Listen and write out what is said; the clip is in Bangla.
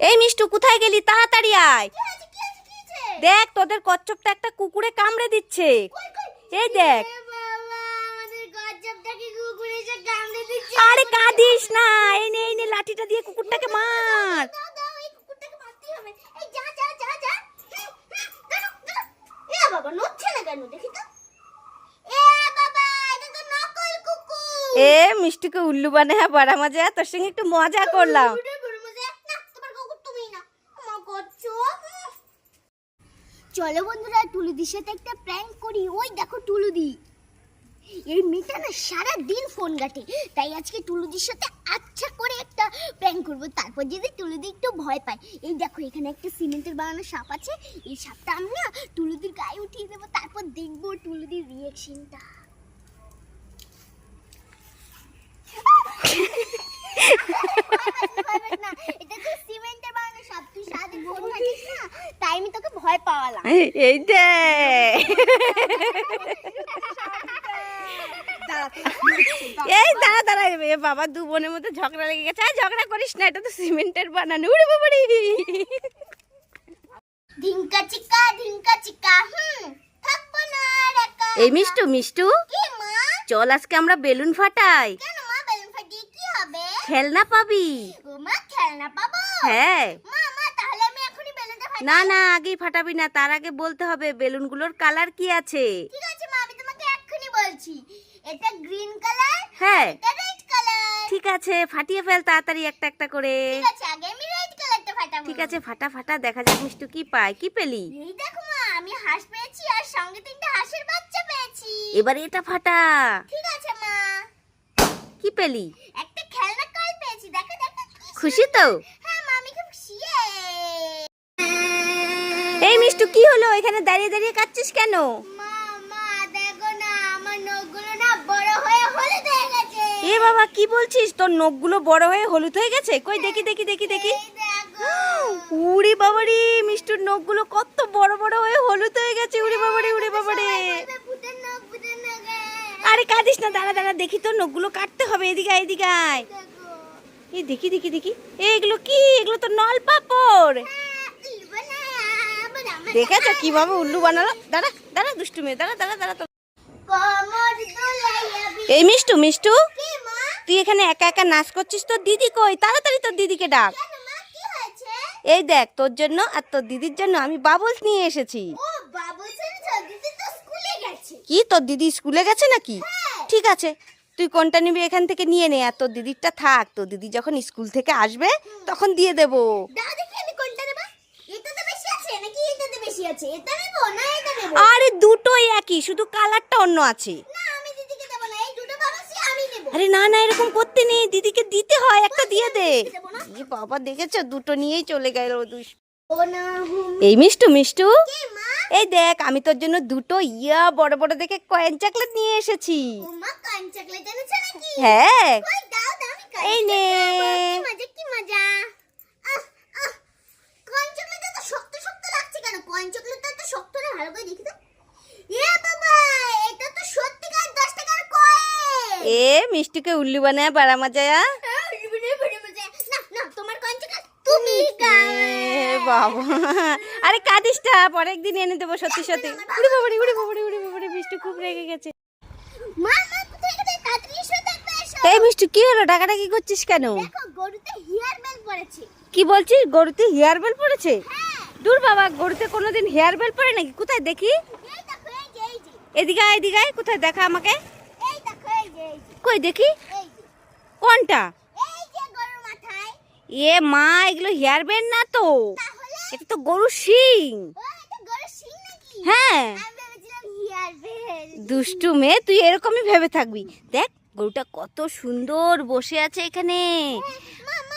এই মিষ্টু কোথায় গেলি? তাড়াতাড়ি আয়। দেখ তোদের কচ্ছপটা একটা কুকুরে কামড়ে দিচ্ছে। এই দেখ। আরে কাঁদিস না। এই নে এই নে লাঠিটা দিয়ে কুকুরটাকে মার। এ মিষ্টিকে উল্লু বানায় বড়া মজা। তোর সঙ্গে একটু মজা করলাম কুকুরের বড় মজা। না, তোমার কুকুর তুমিই না। আমার কচ্ছপ। চলো বন্ধুরা, টুলুদির সাথে একটা প্র্যাঙ্ক করি। ওই দেখো টুলুদি। এই মেয়েটা না সারা দিন ফোন ঘাটে, তাই আজকে টুলুদির সাথে আচ্ছা করে একটা প্র্যাঙ্ক করব। তারপর যদি টুলুদি একটু ভয় পায়, এই দেখো এখানে একটা সিমেন্টের বানানো সাপ আছে, এই সাপটা আমি না টুলুদির গায়ে উঠিয়ে দেবো, তারপর দেখব টুলুদির রিয়েকশনটা না এটা তো সিমেন্টের বানানো সাপ তুই সারাদিন ফোন ঘাটিস না তাই আমি তোকে ভয় পাওয়ালাম এই- এই দেখ এই দাঁড়া দাঁড়া এ বাবা দু বোনের মধ্যে ঝগড়া লেগে গেছে। আর ঝগড়া করিস না এটা তো সিমেন্টের বানানো। উড়ে বাবারি ধিঙ্কা চিকা ধিঙ্কা চিকা হুম থাকব না একা এই মিষ্টু মিষ্টু। কি মা? চল আজকে আমরা বেলুন ফাটাই। কেন মা বেলুন ফাটিয়ে কি হবে? খেলনা পাবি। মা খেলনা পাবো? হ্যাঁ মা মা তাহলে আমি এখনই বেলুনটা ফাটাই না না আগেই ফাটাবি না তার আগে বলতে হবে বেলুনগুলোর কালার কি আছে। ঠিক আছে মা আমি তোমাকে এক্ষুনি বলছি। এটা গ্রিন কালার হ্যাঁ। এটা রেড কালার। ঠিক আছে ফাটিয়ে ফেল তাড়াতাড়ি একটা একটা করে। ঠিক আছে আগে আমি রেড কালারটা ফাটাবো। ঠিক আছে ফাটা ফাটা দেখা যাক মিষ্টু কি পায় কি পেলি? এই দেখো মা আমি হাঁস পেয়েছি আর সঙ্গে তিনটে হাঁসের বাচ্চা পেয়েছি। এবার এটা ফাটা। ঠিক আছে মা। কি পেলি? একটা খেলনা কল পেয়েছি দেখো দেখো খুশি তো? এই মিষ্টু কি হলো? এখানে দাঁড়িয়ে দাঁড়িয়ে কাচ্ছিস কেন? এ বাবা কি বলছিস? তোর নখগুলো বড় হয়ে হলুদ হয়ে গেছে? কই দেখি দেখি দেখি দেখি। উড়ি বাবারি মিষ্টুর নখগুলো কত বড় বড় হয়ে হলুদ হয়ে গেছে। উড়ি বাবারি উড়ি বাবারি আরে কাঁদিস না দাঁড়া দাঁড়া দেখি তোর নখগুলো কাটতে হবে এদিকে এদিকে এই দেখি দেখি দেখি। এগুলো কি? এগুলো তো নল পাপড় হ্যাঁ, উল্লু বানায়া, বানামা দেখেছ কীভাবে উল্লু বানালো? দাঁড়া দাঁড়া দুষ্টু মেয়ে, দাঁড়া দাঁড়া দাঁড়া তো। এই মিষ্টু মিষ্টু, তুই এখানে একা একা নাচ করছিস? তোর দিদি কই? তাড়াতাড়ি তোর দিদিকে ডাক। এই দেখ, তোর জন্য আর তোর দিদির জন্য আমি বাবলস নিয়ে এসেছি। কি, তোর দিদি স্কুলে গেছে নাকি। ঠিক আছে, তুই কোনটা নিবি এখান থেকে নিয়ে নে। আর তোর দিদিরটা থাক, তোর দিদি যখন স্কুল থেকে আসবে, তখন দিয়ে দেবো দাও দেখি আমি কোনটা নেব এটাতে বেশি আছে নাকি এটাতে বেশি আছে। এটা নেব না এটা নেব? আরে দুটোই একই শুধু কালারটা অন্য আছে। না আমি দিদিকে দেব না এই দুটো বাবাসি আমি নেব। আরে না না এরকম করতে নেই দিদিকে দিতে হয় একটা দিয়ে দে। দেবো বাবা দেখেছ? দুটো নিয়েই চলে গেল না এই মিষ্টু মিষ্টু? এই দেখ আমি তোর জন্য দুটো ইয়া বড় বড় দেখে কয়েন চকলেট নিয়ে এসেছি। হ্যাঁ। এই নে। কি মজা কি মজা আহ আহ কান চকলেটটা তো শক্ত শক্ত লাগছে কেন কান চকলেটটা তো শক্ত না ভালো করে দেখি তো। এ বাবা এটা তো সত্যিকার 10 টাকার কয়েন এ মিষ্টিকে উল্লু বানায় বাড়া মজায়া। না না তোমার কান চকলেট তুমি এ বাবা। আরে কাঁদিসটা পরের দিন এনে দেবো সত্যি সত্যি। উড়ি বাবারি উড়ি বাবারি উড়ি বাবারি মিষ্টি খুব রেগে গেছে। এই মিষ্টি কি হলো? ডাকাডাকি করছিস কেন? দেখো গরুতে হেয়ার বেল পড়েছে। কি বলছিস? গরুতে হেয়ার বেল পড়েছে? হ্যাঁ দূর বাবা গরুতে কোনোদিন হেয়ার বেল পড়ে নাকি? কোথায়? দেখি। এদিকে এদিকে কোথায়? দেখা আমাকে। কই, দেখি। কোনটা? এ মা, এগুলো হেয়ার বেল না তো। এটা তো শিং। নাকি হ্যাঁ। দুষ্টু মেয়ে, তুই এরকমই ভেবে থাকবি। দেখ, গরুটা কত সুন্দর বসে আছে এখানে। মা